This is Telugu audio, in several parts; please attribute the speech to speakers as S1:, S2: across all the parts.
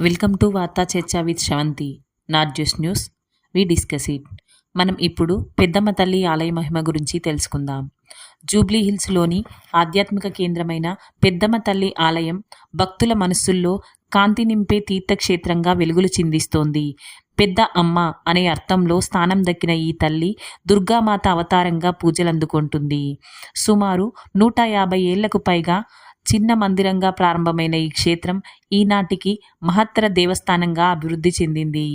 S1: వెల్కమ్ టు వార్తా చర్చ with Shavanthi not just news. We discuss it. మనం ఇప్పుడు పెద్దమ్మ తల్లి ఆలయ మహిమ గురించి తెలుసుకుందాం. జూబ్లీ హిల్స్లోని ఆధ్యాత్మిక కేంద్రమైన పెద్దమ్మ తల్లి ఆలయం భక్తుల మనస్సుల్లో కాంతి నింపే తీర్థక్షేత్రంగా వెలుగులు చిందిస్తోంది. పెద్ద అమ్మ అనే అర్థంలో స్థానం దక్కిన ఈ తల్లి దుర్గామాత అవతారంగా పూజలందుకుంటుంది. సుమారు నూట యాభై ఏళ్ళకు పైగా చిన్న మందిరంగా ప్రారంభమైన ఈ క్షేత్రం ఈనాటికి మహత్తర దేవస్థానంగా అభివృద్ధి చెందింది.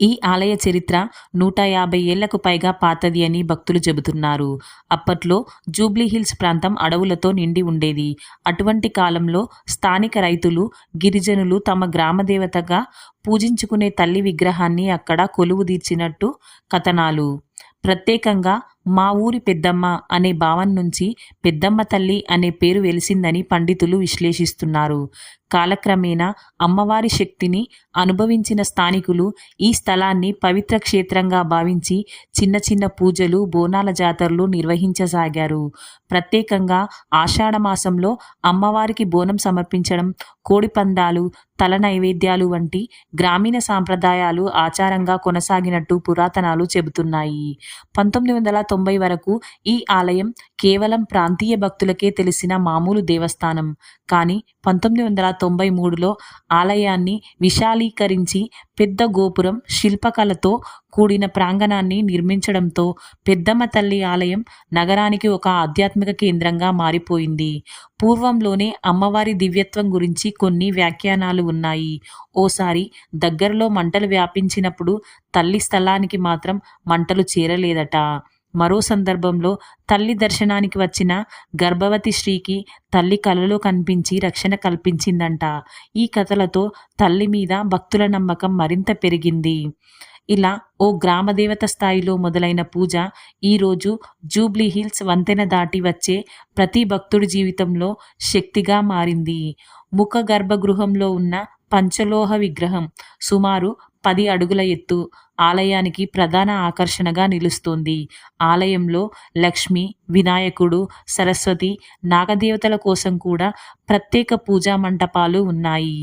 S1: ఈ ఆలయ చరిత్ర నూట యాభై ఏళ్ళకు పైగా పాతది అని భక్తులు చెబుతున్నారు. అప్పట్లో జూబ్లీ హిల్స్ ప్రాంతం అడవులతో నిండి ఉండేది. అటువంటి కాలంలో స్థానిక రైతులు గిరిజనులు తమ గ్రామదేవతగా పూజించుకునే తల్లి విగ్రహాన్ని అక్కడ కొలువు తీర్చినట్టు కథనాలు. ప్రత్యేకంగా మా ఊరి పెద్దమ్మ అనే భావం నుంచి పెద్దమ్మ తల్లి అనే పేరు వెలిసిందని పండితులు విశ్లేషిస్తున్నారు. కాలక్రమేణా అమ్మవారి శక్తిని అనుభవించిన స్థానికులు ఈ స్థలాన్ని పవిత్ర క్షేత్రంగా భావించి చిన్న చిన్న పూజలు బోనాల జాతరలు నిర్వహించసాగారు. ప్రత్యేకంగా ఆషాఢమాసంలో అమ్మవారికి బోనం సమర్పించడం కోడిపందాలు తల నైవేద్యాలు వంటి గ్రామీణ సాంప్రదాయాలు ఆచారంగా కొనసాగినట్టు పురాతనాలు చెబుతున్నాయి. పంతొమ్మిది వందల తొంభై వరకు ఈ ఆలయం కేవలం ప్రాంతీయ భక్తులకే తెలిసిన మామూలు దేవస్థానం. కానీ పంతొమ్మిది వందల తొంభై మూడులో ఆలయాన్ని విశాలీకరించి పెద్ద గోపురం శిల్పకళతో కూడిన ప్రాంగణాన్ని నిర్మించడంతో పెద్దమ్మ తల్లి ఆలయం నగరానికి ఒక ఆధ్యాత్మిక కేంద్రంగా మారిపోయింది. పూర్వంలోనే అమ్మవారి దివ్యత్వం గురించి కొన్ని వ్యాఖ్యానాలు ఉన్నాయి. ఓసారి దగ్గరలో మంటలు వ్యాపించినప్పుడు తల్లి స్థలానికి మాత్రం మంటలు చేరలేదట. మరో సందర్భంలో తల్లి దర్శనానికి వచ్చిన గర్భవతి స్త్రీకి తల్లి కలలో కనిపించి రక్షణ కల్పించిందంట. ఈ కథలతో తల్లి మీద భక్తుల నమ్మకం మరింత పెరిగింది. ఇలా ఓ గ్రామదేవత స్థాయిలో మొదలైన పూజ ఈరోజు జూబ్లీ హిల్స్ వంతెన దాటి వచ్చే ప్రతి భక్తుడి జీవితంలో శక్తిగా మారింది. ముఖ గర్భగృహంలో ఉన్న పంచలోహ విగ్రహం సుమారు పది అడుగుల ఎత్తు ఆలయానికి ప్రధాన ఆకర్షణగా నిలుస్తోంది. ఆలయంలో లక్ష్మి వినాయకుడు సరస్వతి నాగదేవతల కోసం కూడా ప్రత్యేక పూజా మంటపాలు ఉన్నాయి.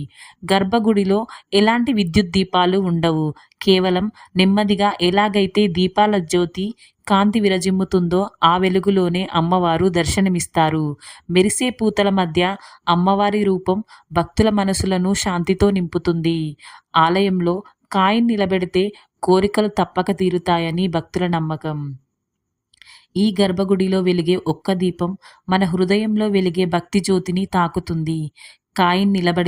S1: గర్భగుడిలో ఎలాంటి విద్యుత్ దీపాలు ఉండవు. కేవలం నెమ్మదిగా ఎలాగైతే దీపాల జ్యోతి కాంతి విరజిమ్ముతుందో ఆ వెలుగులోనే అమ్మవారు దర్శనమిస్తారు. మెరిసే పూతల మధ్య అమ్మవారి రూపం భక్తుల మనసులను శాంతితో నింపుతుంది. ఆలయంలో కాయిన్ నిలబెడితే కోరికలు తప్పక తీరుతాయని భక్తుల నమ్మకం. ఈ గర్భగుడిలో వెలిగే ఒక్క దీపం మన హృదయంలో వెలిగే భక్తి జ్యోతిని తాకుతుంది. కాయిన్ నిలబడి